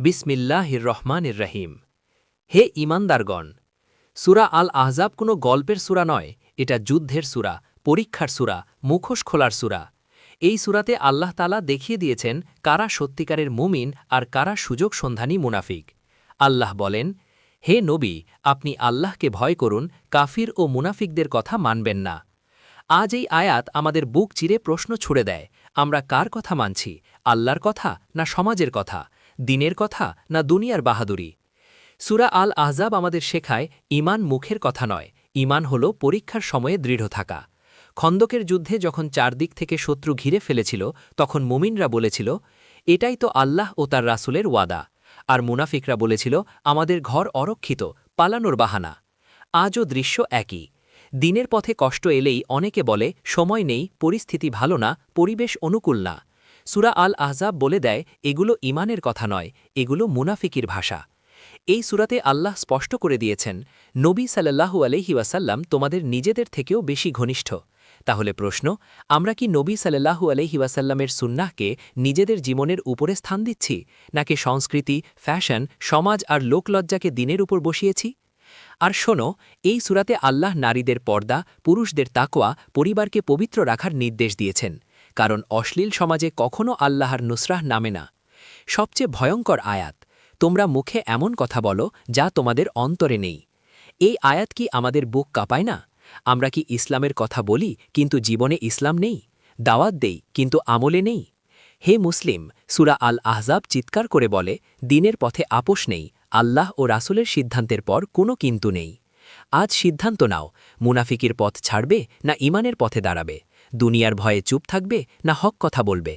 বিসমিল্লাহির রহমানির রহিম। হে ইমানদারগণ সুরা আল আহজাব কোনো গল্পের সুরা নয়, এটা যুদ্ধের সুরা, পরীক্ষার সুরা, মুখোশ খোলার সুরা। এই সুরাতে আল্লাহ তালা দেখিয়ে দিয়েছেন কারা সত্যিকারের মুমিন আর কারা সুযোগ সন্ধানী মুনাফিক। আল্লাহ বলেন, হে নবী, আপনি আল্লাহকে ভয় করুন, কাফির ও মুনাফিকদের কথা মানবেন না। আজ এই আয়াত আমাদের বুক চিরে প্রশ্ন ছুড়ে দেয়, আমরা কার কথা মানছি, আল্লাহর কথা না সমাজের কথা? দিনের কথা না দুনিয়ার বাহাদুরি? সুরা আল আহজাব আমাদের শেখায় ইমান মুখের কথা নয় ইমান হল পরীক্ষার সময়ে দৃঢ় থাকা। খন্দকের যুদ্ধে যখন চারদিক থেকে শত্রু ঘিরে ফেলেছিল, তখন মুমিনরা বলেছিল, এটাই তো আল্লাহ ও তার রাসুলের ওয়াদা। আর মুনাফিকরা বলেছিল, আমাদের ঘর অরক্ষিত, পালানোর বাহানা। আজও দৃশ্য একই। দিনের পথে কষ্ট এলেই অনেকে বলে, সময় নেই, পরিস্থিতি ভালো না, পরিবেশ অনুকূল না। সুরা আল আহজাব বলে দেয়, এগুলো ইমানের কথা নয়, এগুলো মুনাফিকির ভাষা। এই সুরাতে আল্লাহ স্পষ্ট করে দিয়েছেন, নবী সাল্লাহু আলহি ওয়াসাল্লাম তোমাদের নিজেদের থেকেও বেশি ঘনিষ্ঠ। তাহলে প্রশ্ন, আমরা কি নবী সাল্লাহু আলহি ওয়াসাল্লামের সুন্নাহকে নিজেদের জীবনের উপরে স্থান দিচ্ছি, নাকি সংস্কৃতি, ফ্যাশন, সমাজ আর লোকলজ্জাকে দিনের উপর বসিয়েছি? আর শোনো, এই সুরাতে আল্লাহ নারীদের পর্দা, পুরুষদের তাকোয়া পরিবারকে পবিত্র রাখার নির্দেশ দিয়েছেন। কারণ অশ্লীল সমাজে কখনও আল্লাহর নুসরাহ নামে না। সবচেয়ে ভয়ঙ্কর আয়াত, তোমরা মুখে এমন কথা বলো যা তোমাদের অন্তরে নেই। এই আয়াত কি আমাদের বুক কাঁপায় না? আমরা কি ইসলামের কথা বলি কিন্তু জীবনে ইসলাম নেই? দাওয়াত দেই কিন্তু আমলে নেই? হে মুসলিম, সুরা আল আহজাব চিৎকার করে বলে, দিনের পথে আপোষ নেই, আল্লাহ ও রাসুলের সিদ্ধান্তের পর কোনো কিন্তু নেই। আজ সিদ্ধান্ত নাও, মুনাফিকির পথ ছাড়বে না ইমানের পথে দাঁড়াবে? দুনিয়ার ভয়ে চুপ থাকবে না হক কথা বলবে।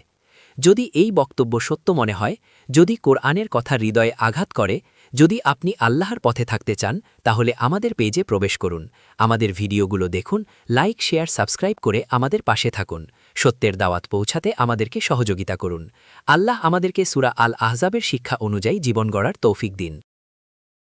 যদি এই বক্তব্য সত্য মনে হয়, যদি কোরআনের কথা হৃদয়ে আঘাত করে, যদি আপনি আল্লাহর পথে থাকতে চান, তাহলে আমাদের পেজে প্রবেশ করুন। আমাদের ভিডিওগুলো দেখুন, লাইক, শেয়ার, সাবস্ক্রাইব করে আমাদের পাশে থাকুন। সত্যের দাওয়াত পৌঁছাতে আমাদেরকে সহযোগিতা করুন। আল্লাহ আমাদেরকে সুরা আল আহজাবের শিক্ষা অনুযায়ী জীবন গড়ার তৌফিক দিন।